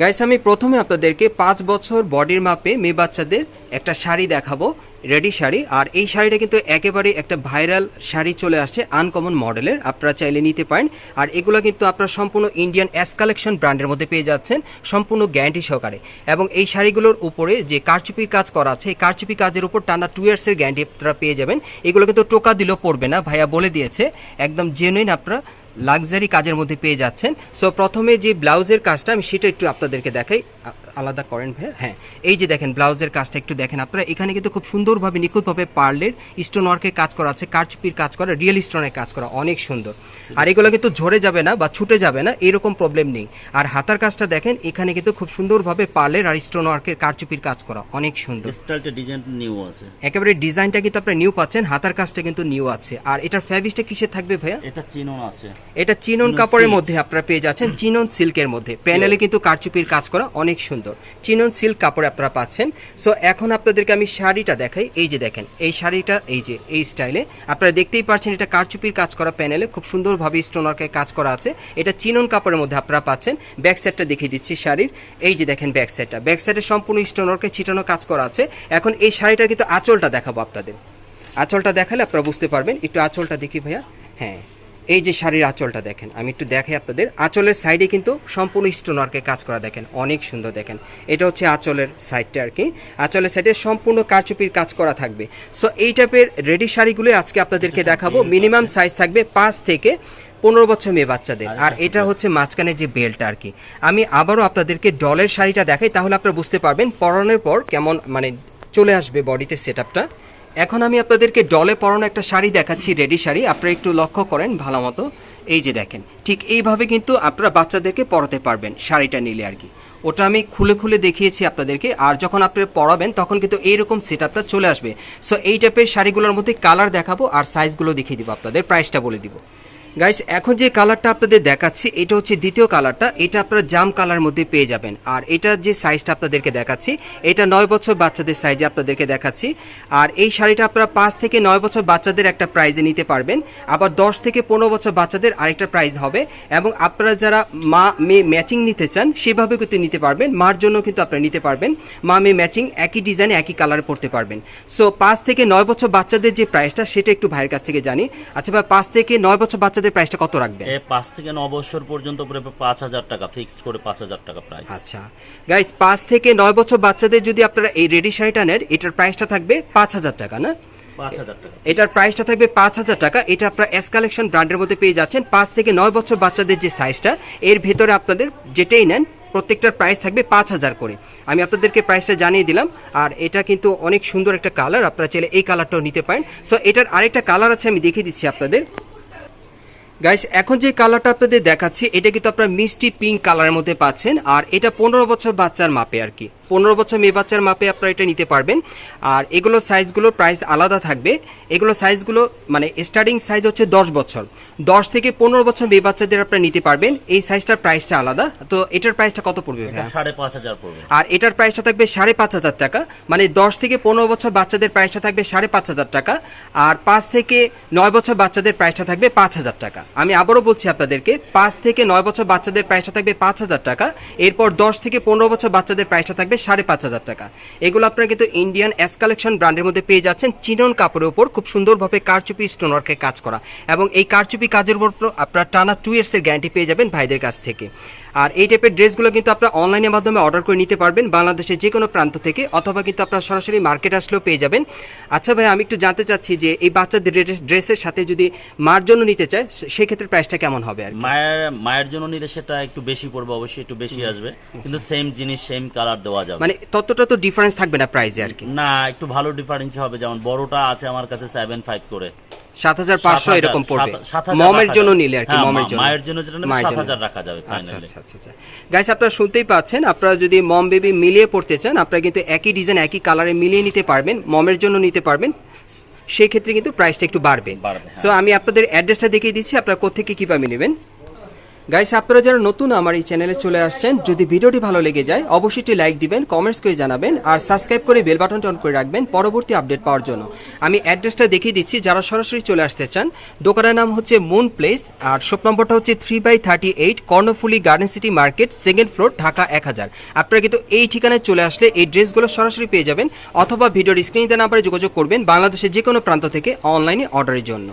Guys আমি প্রথমে আপনাদেরকে পাঁচ বছর বডির মাপে মেয়ে বাচ্চাদের একটা শাড়ি দেখাবো রেডি শাড়ি। আর এই শাড়িটা কিন্তু একেবারে একটা ভাইরাল শাড়ি চলে আসছে আনকমন মডেলের আপনারা চাইলে নিতে পারেন। আর এগুলো কিন্তু আপনারা সম্পূর্ণ ইন্ডিয়ান অ্যাস কালেকশন ব্র্যান্ডের মধ্যে পেয়ে যাচ্ছেন, সম্পূর্ণ গ্যারান্টি সহকারে। এবং এই শাড়িগুলোর উপরে যে কারচুপির কাজ করা আছে, এই কারচুপি কাজের উপর টানা টু ইয়ার্সের গ্যারান্টি আপনারা পেয়ে যাবেন। এগুলো কিন্তু টোকা দিলেও পড়বে না, ভাইয়া বলে দিয়েছে। একদম জেনুইন আপনারা লাক্সারি কাজের মধ্যে পেয়ে যাচ্ছেন। সো প্রথমে যে ব্লাউজের কাজটা, আমি সেটা একটু আপনাদেরকে দেখাই। আলাদা করেন ভাই হ্যাঁ। এই যে দেখেন ব্লাউজের কাজটা একটু দেখেন আপনারা। এখানে কিন্তু খুব সুন্দরভাবে নিখুঁতভাবে পার্লের স্টোন ওয়ার্কের কাজ করা আছে কারচুপির কাজ করা রিয়েল স্টোনের কাজ করা অনেক সুন্দর। আর এগুলো কিন্তু ঝরে যাবে না বা ছুটে যাবে না এরকম প্রবলেম নেই। আর হাতার কাজটা দেখেন এখানে কিন্তু খুব সুন্দরভাবে পার্লের আর স্টোন ওয়ার্কের কারচুপির কাজ করা অনেক সুন্দর। স্টাইলটা ডিজাইন নিউ আছে। একেবারে ডিজাইনটা কিন্তু আপনারা নিউ পাচ্ছেন হাতার কাজটা কিন্তু নিউ আছে। আর এটার ফ্যাব্রিকটা কিসের থাকবে ভাইয়া? এটা চিনন আছে। এটা চিনন কাপড়ের মধ্যে আপনারা পেয়ে যাচ্ছেন চিনন সিল্কের মধ্যে। প্যানেলে কিন্তু কারচুপির কাজ করা অনেক সুন্দর। চিনন সিল্ক কাপড় আপনারা পাচ্ছেন। সো এখন আপনাদেরকে আমি শাড়িটা দেখাই। এই যে দেখেন, এই শাড়িটা, এই যে, এই স্টাইলে আপনারা দেখতেই পাচ্ছেন এটা কারচুপির কাজ করা প্যানেলে। খুব সুন্দরভাবে স্টোনারকে কাজ করা আছে। এটা চিনন কাপড়ের মধ্যে আপনারা পাচ্ছেন। ব্যাক সাইডটা দেখিয়ে দিচ্ছি শাড়ির। এই যে দেখেন ব্যাক সাইডটা ব্যাক সাইডে সম্পূর্ণ স্টোনারকে ছিটানো কাজ করা আছে। এখন এই শাড়িটার কিন্তু আঁচলটা দেখাবো আপনাদের। আঁচলটা দেখালে আপনারা বুঝতে পারবেন। একটু আঁচলটা দেখি ভাইয়া। হ্যাঁ। এই যে শাড়ির আঁচলটা দেখেন আমি একটু দেখাই আপনাদের। আঁচলের সাইডে কিন্তু সম্পূর্ণ স্টোন ওয়ার্কে কাজ করা দেখেন অনেক সুন্দর দেখেন। এটা হচ্ছে আঁচলের সাইডটা আর কি। আঁচলের সাইডে সম্পূর্ণ কারচুপির কাজ করা থাকবে। সো এই টাইপের রেডি শাড়িগুলো আজকে আপনাদেরকে দেখাবো। মিনিমাম সাইজ থাকবে পাঁচ থেকে পনেরো বছর মেয়ে বাচ্চাদের। আর এটা হচ্ছে মাঝখানে যে বেল্টটা আর কি। আমি আবারও আপনাদেরকে ডলের শাড়িটা দেখাই তাহলে আপনারা বুঝতে পারবেন পরনের পর কেমন মানে চলে আসবে বডিতে সেট এখন আমি আপনাদেরকে ডলে পরানো একটা শাড়ি দেখাচ্ছি, রেডি শাড়ি। আপনারা একটু লক্ষ্য করেন ভালো মতো এই যে দেখেন, ঠিক এইভাবে কিন্তু আপনারা বাচ্চাদেরকে পরাতে পারবেন শাড়িটা নিলে আর কি। ওটা আমি খুলে খুলে দেখিয়েছি আপনাদেরকে। আর যখন আপনি পরাবেন, তখন কিন্তু এইরকম সেট আপটা চলে আসবে। সো এই টাইপের শাড়িগুলোর মধ্যে কালার দেখাবো আর সাইজগুলো দেখিয়ে দিব আপনাদের প্রাইসটা বলে দিব। গাইস এখন যে কালারটা আপনাদের দেখাচ্ছি, এটা হচ্ছে দ্বিতীয় কালারটা এটা আপনারা জাম কালার মধ্যে পেয়ে যাবেন। আর এটা যে সাইজটা আপনাদেরকে দেখাচ্ছি, এটা নয় বছর বাচ্চাদের সাইজে আপনাদেরকে দেখাচ্ছি। আর এই শাড়িটা আপনারা পাঁচ থেকে নয় বছর বাচ্চাদের একটা প্রাইজে নিতে পারবেন। আবার দশ থেকে পনেরো বছর বাচ্চাদের আরেকটা প্রাইজ হবে। এবং আপনারা যারা মা, মেয়ে ম্যাচিং নিতে চান, সেভাবে কিন্তু নিতে পারবেন। মার জন্য কিন্তু আপনারা নিতে পারবেন। মা, মেয়ে ম্যাচিং একই ডিজাইনে একই কালারে পড়তে পারবেন। সো পাঁচ থেকে নয় বছর বাচ্চাদের যে প্রাইসটা সেটা একটু ভাইয়ের কাছ থেকে জানি। আচ্ছা ভাই, পাঁচ থেকে নয় বছর বাচ্চাদের প্রাইসটা কত রাখবেন? এ পাঁচ থেকে ন বছর পর্যন্ত পুরো পাঁচ হাজার টাকা ফিক্সড করে পাঁচ হাজার টাকা প্রাইস আচ্ছা। গাইস পাঁচ থেকে নয় বছর বাচ্চাদের যদি আপনারা এই রেডি শাড়িটা নেন এটার প্রাইসটা থাকবে পাঁচ হাজার টাকা না? এটার প্রাইসটা থাকবে পাঁচ হাজার টাকা এটা আপনারা এস কালেকশন ব্র্যান্ডের মধ্যে পেয়ে যাচ্ছেন। পাঁচ থেকে নয় বছর বাচ্চাদের যে সাইজটা এর ভেতরে আপনাদের যেটাই নেন প্রত্যেকটার প্রাইস থাকবে পাঁচ হাজার করে। আমি আপনাদেরকে প্রাইসটা জানিয়ে দিলাম আর এটা কিন্তু অনেক সুন্দর একটা কালার আপনারা চাইলে এই কালারটাও নিতে পারেন। সো এটার আরেকটা কালার আছে আমি দেখিয়ে দিচ্ছি আপনাদের। গাইস এখন যে কালারটা আপনাদের দেখাচ্ছি, এটা কিন্তু আপনারা মিষ্টি পিঙ্ক কালারের মধ্যে পাচ্ছেন, আর এটা পনেরো বছর বাচ্চার মাপে আর কি। পনেরো বছর মেয়ে বাচ্চার মাপে আপনারা এটা নিতে পারবেন। আর এগুলো সাইজগুলো প্রাইস আলাদা থাকবে। এগুলো সাইজগুলো মানে স্টার্টিং সাইজ হচ্ছে দশ বছর। দশ থেকে পনেরো বছর মেয়ে বাচ্চাদের আপনারা নিতে পারবেন। এই সাইজটার প্রাইসটা আলাদা। তো এটার প্রাইসটা কত পড়বে সাড়ে পাঁচ হাজার পড়বে। আর এটার প্রাইসটা থাকবে সাড়ে পাঁচ হাজার টাকা। মানে দশ থেকে পনেরো বছর বাচ্চাদের প্রাইসটা থাকবে সাড়ে পাঁচ হাজার টাকা। আর পাঁচ থেকে নয় বছর বাচ্চাদের প্রাইসটা থাকবে পাঁচ হাজার টাকা। আমি আবারও বলছি আপনাদেরকে পাঁচ থেকে নয় বছর বাচ্চাদের প্রাইসটা থাকবে পাঁচ হাজার টাকা। এরপর দশ থেকে পনেরো বছর বাচ্চাদের প্রাইসটা থাকবে সাড়ে পাঁচ হাজার টাকা। এগুলো আপনারা কিন্তু ইন্ডিয়ান এস কালেকশন ব্র্যান্ডের মধ্যে পেয়ে যাচ্ছেন। চিনন কাপড়ের উপর খুব সুন্দরভাবে কারচুপি স্টোন ওয়ার্কের কাজ করা। এবং এই কারচুপি কাজের উপর আপনারা টানা টু ইয়ার্সের গ্যারান্টি পেয়ে যাবেন ভাইদের কাছ থেকে। আর এই টাইপের ড্রেসগুলো কিন্তু আপনারা অনলাইনের মাধ্যমে অর্ডার করে নিতে পারবেন বাংলাদেশের যে কোনো প্রান্ত থেকে অথবা কিন্তু আপনারা সরাসরি মার্কেট আসলেও পেয়ে যাবেন। আচ্ছা ভাই আমি একটু জানতে চাচ্ছি যে এই বাচ্চাদের ড্রেস- ড্রেসের সাথে যদি মার জন্য নিতে চায় সেক্ষেত্রে প্রাইসটা কেমন হবে আর কি? মায়ের মায়ের জন্য নিলে সেটা একটু বেশি পড়বে অবশ্যই একটু বেশি আসবে। কিন্তু সেম জিনিস সেম কালার দেওয়া যাবে। মানে ততটা তো ডিফারেন্স থাকবে না প্রাইসে আর কি? না একটু ভালো ডিফারেন্স হবে। যেমন বড়টা আছে আমার কাছে সেভেন ফাইভ করে। সাত হাজার পাঁচশো এরকম পড়বে। মমের জন্য নিলে আর কি হ্যাঁ, মমের জন্য। মায়ের জন্য যেটা মায়ের জন্য। রাখা যাবে আচ্ছা আচ্ছা আচ্ছা আচ্ছা। গাইস আপনারা শুনতেই পাচ্ছেন আপনারা যদি মম বেবি মিলিয়ে পড়তে চান আপনারা কিন্তু একই ডিজাইন একই কালারে মিলিয়ে নিতে পারবেন মমের জন্য নিতে পারবেন। সেই ক্ষেত্রে কিন্তু প্রাইসটা একটু বাড়বে। বাড়বে, হ্যাঁ। সো আমি আপনাদের অ্যাড্রেসটা দেখিয়ে দিচ্ছি আপনারা কোথেকে কীভাবে নেবেন? গাইস, আপনারা যারা নতুন আমার এই চ্যানেলে চলে আসছেন, যদি ভিডিওটি ভালো লেগে যায়, অবশ্যই লাইক দিবেন কমেন্টস করে জানাবেন, আর সাবস্ক্রাইব করে বেল বাটনটা অন করে রাখবেন পরবর্তী আপডেট পাওয়ার জন্য। আমি অ্যাড্রেসটা দেখিয়ে দিচ্ছি, যারা সরাসরি চলে আসতে চান, দোকানের নাম হচ্ছে মুন প্লেস আর শপ নম্বরটা হচ্ছে three by thirty eight Karnaphuli garden city market second floor Dhaka এক হাজার। আপনারা কিন্তু এই ঠিকানায় চলে আসলে এই ড্রেসগুলো সরাসরি পেয়ে যাবেন, অথবা ভিডিওর স্ক্রিনে নাম্বারে যোগাযোগ করবেন, বাংলাদেশের যে কোনো প্রান্ত থেকে অনলাইনে অর্ডারের জন্য।